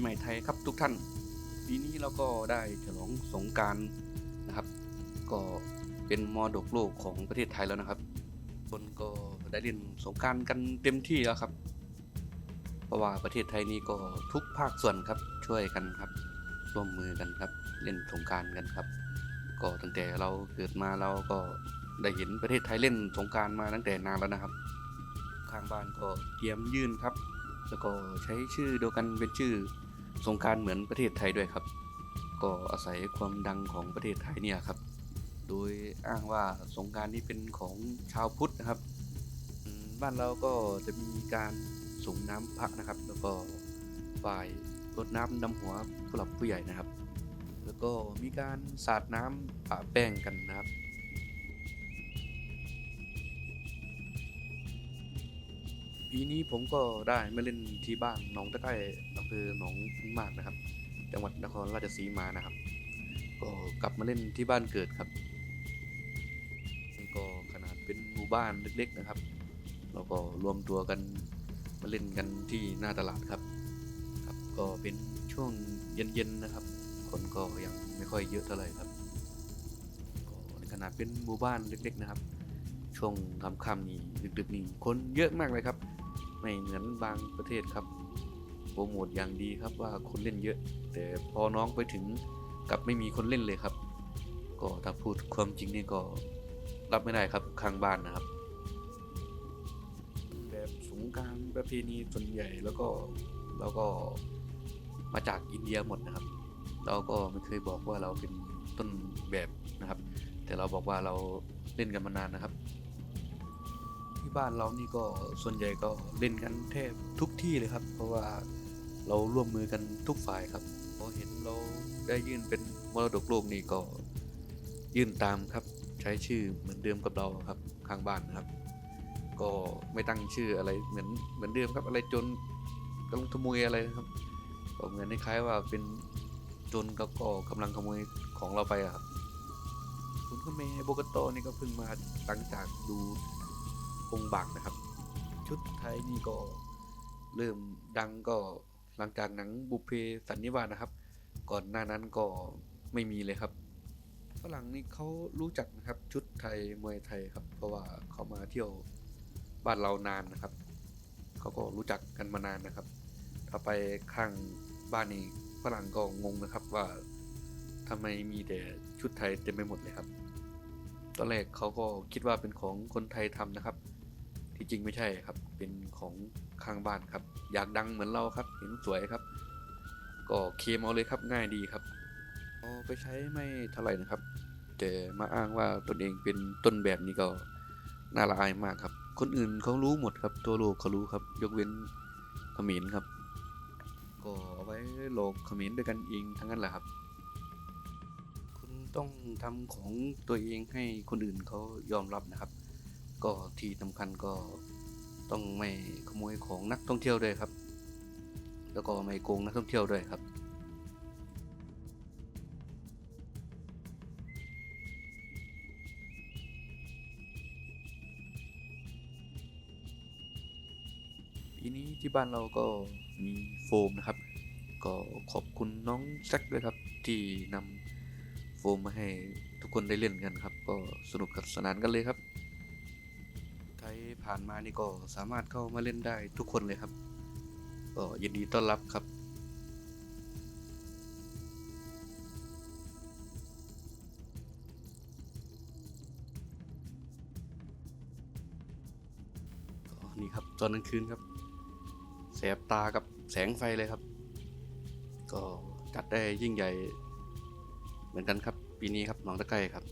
ใหม่ไทยครับทุกท่าน ปีนี้เราก็ได้ฉลองสงการนะครับ ก็เป็นมรดกโลกของประเทศไทยแล้วนะครับ คนก็ได้เล่นสงการกันเต็มที่แล้วครับ เพราะว่าประเทศไทยนี้ก็ทุกภาคส่วนครับช่วยกันครับ ร่วมมือกันครับ เล่นสงการกันครับ ก็ตั้งแต่เราเกิดมาเราก็ได้เห็นประเทศไทยเล่นสงการมาตั้งแต่นานแล้วนะครับ ข้างบ้านก็เตรียมยื่นครับแล้วก็ใช้ชื่อเดียวกันเป็นชื่อ สงการเหมือนประเทศไทยด้วยครับ ก็อาศัยความดังของประเทศไทยเนี่ยครับ โดยอ้างว่าสงการนี้เป็นของชาวพุทธนะครับบ้านเราก็จะมีการส่งน้ำพระนะครับ แล้วก็ฝ่ายรดน้ำดำหัวผู้หลักผู้ใหญ่นะครับ แล้วก็มีการสาดน้ำปะแป้งกันนะครับปีนี้ผมก็ได้มาเล่นที่บ้านหนองตะไคร่ำเภอหนองพึ่งมากนะครับ จังหวัดนครราชสีมานะครับ ก็กลับมาเล่นที่บ้านเกิดครับก็ขนาดเป็นหมู่บ้านเล็กๆนะครับ เราก็รวมตัวกันมาเล่นกันที่หน้าตลาดครับ ครับ ก็เป็นช่วงเย็นๆนะครับ คนก็ยังไม่ค่อยเยอะเท่าไหร่ครับก็ในขนาดเป็นหมู่บ้านเล็ก ๆนะครับ ช่วงค่ำๆนี่ดึกๆนี่คนเยอะมากเลยครับ ไม่เหมือนบางประเทศครับ รโมทอย่างดีครับว่าคนเล่นเยอะ แต่พอน้องไปถึงกลับไม่มีคนเล่นเลยครับ ก็ถ้าพูดความจริงนี่ก็รับไม่ได้ครับข้างบ้านนะครับ แบบสงการประเพณีส่วนใหญ่แล้วก็เราก็มาจากอินเดียหมดนะครับ เราก็ไม่เคยบอกว่าเราเป็นต้นแบบนะครับ แต่เราบอกว่าเราเล่นกันมานานนะครับ ที่บ้านเรานี่ก็ส่วนใหญ่ก็เล่นกันแทบทุกที่เลยครับ เพราะว่า เราร่วมมือกันทุกฝ่ายครับพอเห็นเราได้ยื่นเป็นมรดกโลกนี่ก็ยื่นตามครับ ใช้ชื่อเหมือนเดิมกับเราครับข้างบ้านนะครับ ก็ไม่ตั้งชื่ออะไรเหมือนเหมือนเดิมครับ อะไรจนกำลังขโมยอะไรนะครับก็เหมือนคล้ายว่าเป็นจนก็ก็กำลังขโมยของเราไปครับคุณก็เมย์โบกโตนี่ก็เพิ่งมาหลังจากดูองค์บักนะครับ ชุดไทยนี่ก็เริ่มดังก็ หลังจากหนังบุพเพสันนิวาสนะครับ ก่อนหน้านั้นก็ไม่มีเลยครับฝรั่งนี่เขารู้จักนะครับชุดไทยมวยไทยครับ เพราะว่าเขามาเที่ยวบ้านเรานานนะครับเขาก็รู้จักกันมานานนะครับ ถ้าไปข้างบ้านนี้ฝรั่งก็งงนะครับว่าทำไมมีแต่ชุดไทยเต็มไปหมดเลยครับ ตอนแรกเขาก็คิดว่าเป็นของคนไทยทำนะครับ ที่จริงไม่ใช่ครับ เป็นของ ข้างบ้านครับ อยากดังเหมือนเราครับ เห็นสวยครับ ก็เคมเอาเลยครับง่ายดีครับเอาไปใช้ไม่เท่าไหร่นะครับ แต่มาอ้างว่าตนเองเป็นต้นแบบนี้ก็น่าละอายมากครับ คนอื่นเขารู้หมดครับ ตัวโลกเขารู้ครับ ยกเว้นเขมรครับ ก็เอาไว้โลกเขมรด้วยกันเองทั้งนั้นแหละครับ คุณต้องทำของตัวเองให้คนอื่นเขายอมรับนะครับ ก็ที่สำคัญก็ ต้องไม่ขโมยของนักท่องเที่ยวด้วยครับ แล้วก็ไม่โกงนักท่องเที่ยวด้วยครับ ปีนี้ที่บ้านเราก็มีโฟมนะครับ ก็ขอบคุณน้องแซกด้วยครับที่นำโฟมมาให้ทุกคนได้เล่นกันครับ ก็สนุกสนานกันเลยครับ ผ่านมานี่ก็สามารถเข้ามาเล่นได้ทุกคนเลยครับ ก็ยินดีต้อนรับครับนี่ครับตอนกลางคืนครับ แสบตากับแสงไฟเลยครับ ก็จัดได้ยิ่งใหญ่ เหมือนกันครับ ปีนี้ครับหนองตะไคร่ครับ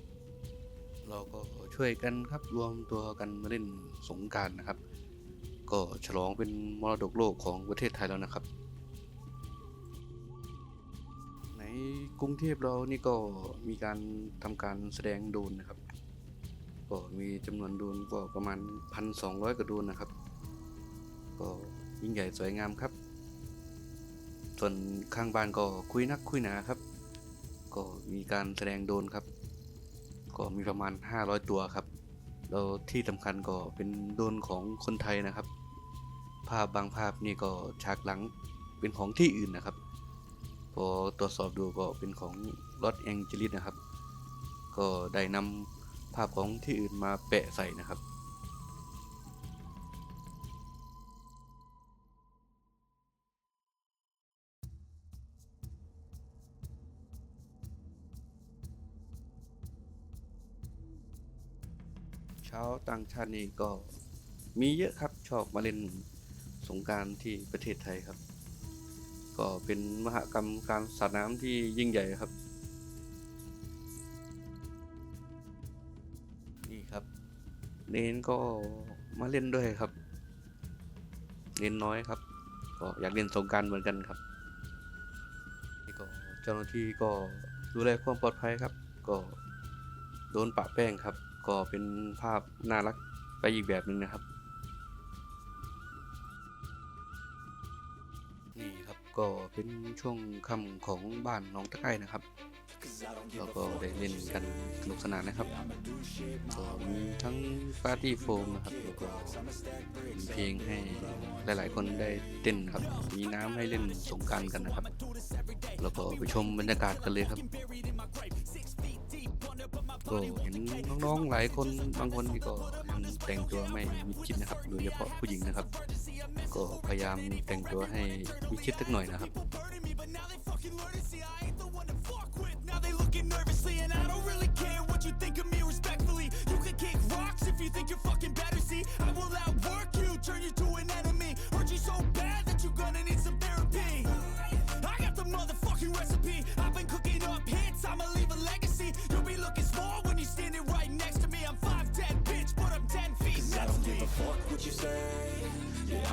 เราก็ช่วยกันครับรวมตัวกันมาเล่น สงการนะครับ ก็ฉลองเป็นมรดกโลกของประเทศไทยแล้วนะครับ ในกรุงเทพเรานี่ก็มีการทำการแสดงโดนนะครับ ก็มีจำนวนโดนก็ประมาณ 1,200กว่าโดนนะครับ ก็ยิ่งใหญ่สวยงามครับ ส่วนข้างบ้านก็คุยนักคุยหนาครับ ก็มีการแสดงโดนครับ ก็มีประมาณ 500 ตัวครับ แล้วที่สำคัญก็เป็นโดนของคนไทยนะครับ ภาพบางภาพนี่ก็ฉากหลังเป็นของที่อื่นนะครับ พอตรวจสอบดูก็เป็นของลอสแองเจลิสนะครับ ก็ได้นำภาพของที่อื่นมาแปะใส่นะครับาวต่างชาตินี่ก็มีเยอะครับชอบมาเล่นสงการที่ประเทศไทยครับ ก็เป็นมหกรรมการสาดน้ำที่ยิ่งใหญ่ครับ นี่ครับ เนนก็มาเล่นด้วยครับ เนนน้อยครับ ก็อยากเล่นสงการเหมือนกันครับนี่ก็เจ้าหน้าที่ก็ดูแลความปลอดภัยครับ ก็โดนปะแป้งครับ ก็เป็นภาพน่ารักไปอีกแบบหนึ่งนะครับ นี่ครับก็เป็นช่วงค่ำของบ้านน้องตะไคร่นะครับแล้วก็ได้เล่นกันสนุกสนานนะครับก็มีทั้งปาร์ตี้โฟมนะครับแล้วก็มีเพลงให้หลาย ๆ คนได้เต้นครับ มีน้ำให้เล่นสงการกันนะครับ แล้วก็ไปชมบรรยากาศกันเลยครับ ก็เห็นน้องๆหลายคนบางคนนี่ก็ยังแต่งตัวไม่มิดชิดนะครับโดยเฉพาะผู้หญิงนะครับ ก็พยายามแต่งตัวให้มิดชิดสักหน่อยนะครับ I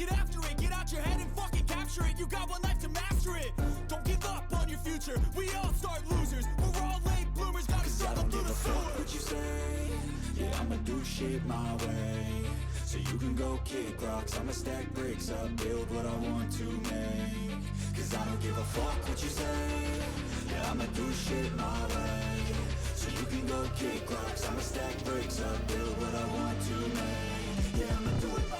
Get after it, get out your head and fucking capture it. You got one life to master it. Don't give up on your future. We all start losers. We're all late bloomers, gotta struggle don't through give the a fuck sewer. what you say. Yeah, I'ma do shit my way. So you can go kick rocks, I'ma stack bricks up, build what I want to make. Cause I don't give a fuck what you say. Yeah, I'ma do shit my way. So you can go kick rocks, I'ma stack bricks up, build what I want to make. Yeah, I'ma do it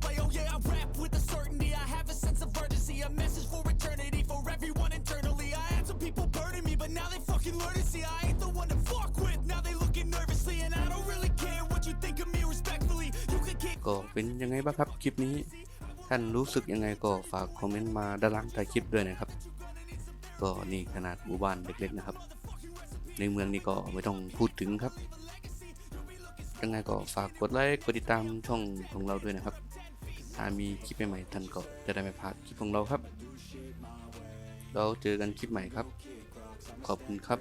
ก็เป็นยังไงบ้างครับคลิปนี้ ท่านรู้สึกยังไงก็ฝากคอมเมนต์มาด้านล่างใต้คลิปด้วยนะครับ ก็นี่ขนาดหมู่บ้านเล็กๆนะครับ ในเมืองนี่ก็ไม่ต้องพูดถึงครับ ยังไงก็ฝากกดไลค์กดติดตามช่องของเราด้วยนะครับ ถ้ามีคลิปใหม่ๆท่านก็จะได้ไม่พลาดคลิปของเราครับ เราเจอกันคลิปใหม่ครับ ขอบคุณครับ